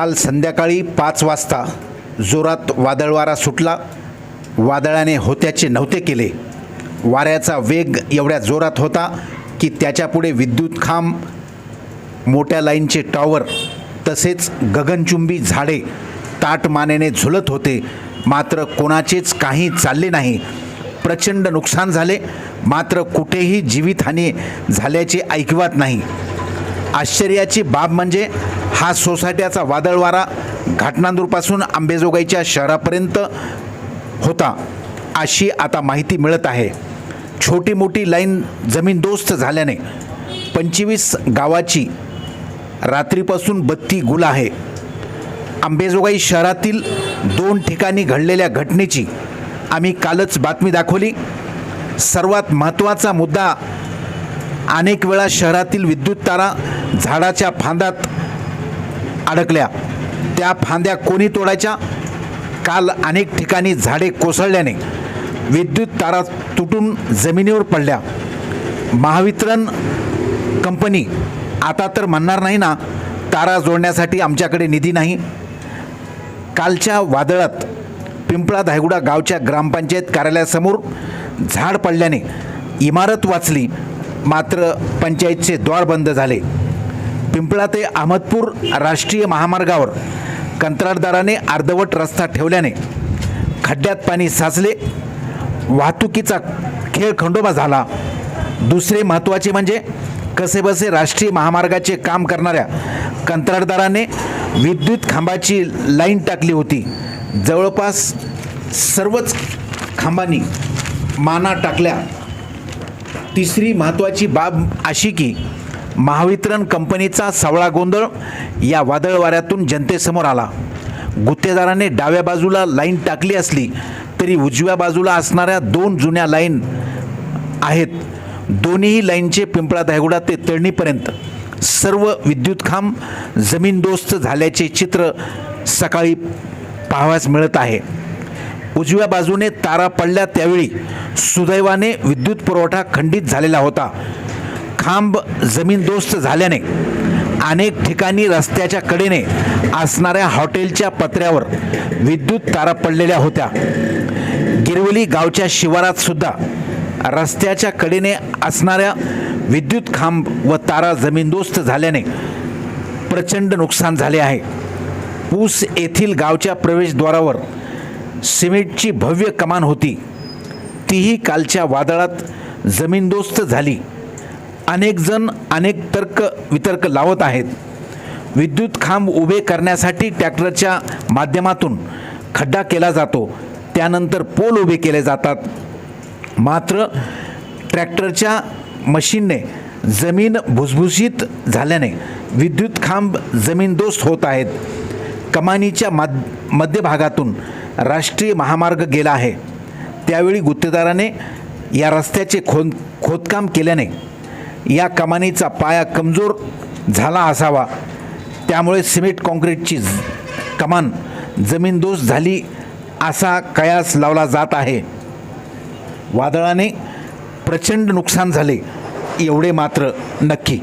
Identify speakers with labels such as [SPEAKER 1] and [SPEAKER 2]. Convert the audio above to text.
[SPEAKER 1] काल संध्याकाळी पाच वाजता जोरात वादळवारा सुटला. वादळाने होत्याचे नव्हते केले. वाऱ्याचा वेग एवढ्या जोरात होता की त्याच्यापुढे विद्युत खांब मोठ्या लाईनचे टॉवर तसेच गगनचुंबी झाडे ताटमानेने झुलत होते. मात्र कोणाचेच काही चालले नाही. प्रचंड नुकसान झाले. मात्र कुठेही जीवितहानी झाल्याचे ऐकवत नाही. आश्चर्याची बाब म्हणजे हा सोसायट्याचा वादळवारा घाटनांदूरपासून आंबेजोगाईच्या शहरापर्यंत होता अशी आता माहिती मिळत आहे. छोटी मोठी लाईन जमीनदोस्त झाल्याने पंचवीस गावाची रात्रीपासून बत्ती गुल आहे. आंबेजोगाई शहरातील दोन ठिकाणी घडलेल्या घटनेची आम्ही कालच बातमी दाखवली. सर्वात महत्त्वाचा मुद्दा अनेक वेळा शहरातील विद्युत तारा झाडाच्या फांद्यात अडकल्या. त्या फांद्या कोणी तोडायच्या? काल अनेक ठिकाणी झाडे कोसळल्याने विद्युत तारा तुटून जमिनीवर पडल्या. महावितरण कंपनी आता तर म्हणणार नाही ना तारा जोडण्यासाठी आमच्याकडे निधी नाही. कालच्या वादळात पिंपळा धायगुडा गावच्या ग्रामपंचायत कार्यालयासमोर झाड पडल्याने इमारत वाचली. मात्र पंचायतचे द्वार बंद झाले. पिंपळा ते अहमदपूर राष्ट्रीय महामार्गावर कंत्राटदाराने अर्धवट रस्ता ठेवल्याने खड्ड्यात पाणी साचले. वाहतुकीचा खेळ खंडोबा झाला. दुसरे महत्त्वाचे म्हणजे कसेबसे राष्ट्रीय महामार्गाचे काम करणाऱ्या कंत्राटदाराने विद्युत खांबाची लाईन टाकली होती. जवळपास सर्वच खांबांनी माना टाकल्या. तिसरी महत्त्वाची बाब अशी की महावितरण कंपनीचा सावळा गोंधळ या वादळ वाऱ्यातून जनतेसमोर आला. गुत्तेदाराने डाव्या बाजूला लाईन टाकली असली तरी उजव्या बाजूला असणाऱ्या दोन जुन्या लाईन आहेत. दोन्ही लाईनचे पिंपळा धायगुडा ते तळणीपर्यंत. सर्व विद्युत खांब जमीनदोस्त झाल्याचे चित्र सकाळी पाहावयास मिळत आहे. उजव्या बाजूने तारा पडल्या त्यावेळी सुदैवाने विद्युत पुरवठा खंडित झालेला होता. खांब जमीनदोस्त झाल्याने अनेक ठिकाणी रस्त्याच्या कडेने असणाऱ्या हॉटेलच्या पत्र्यावर विद्युत तारा पडलेल्या होत्या. गिरवली गावच्या शिवारात सुद्धा रस्त्याच्या कडेने असणाऱ्या विद्युत खांब व तारा जमीनदोस्त झाल्याने प्रचंड नुकसान झाले आहे. ऊस येथील गावच्या प्रवेशद्वारावर सिमेंटची भव्य कमान होती. तीही कालच्या वादळात जमीनदोस्त झाली. अनेकजण अनेक तर्क वितर्क लावत आहेत. विद्युत खांब उभे करण्यासाठी ट्रॅक्टरच्या माध्यमातून खड्डा केला जातो. त्यानंतर पोल उभे केले जातात. मात्र ट्रॅक्टरच्या मशीनने जमीन भुसभुशीत झाल्याने विद्युत खांब जमीनदोस्त होत आहेत. कमानीच्या मध मध्यभागातून राष्ट्रीय महामार्ग गेला आहे. त्यावेळी गुत्तेदाराने या रस्त्याचे खोद खोदकाम केल्याने या कमानीचा पाया कमजोर झाला असावा. त्यामुळे सिमेंट काँक्रीटची कमान जमीनदोष झाली असा कयास लावला जात आहे. वादळाने प्रचंड नुकसान झाले एवढे मात्र नक्की.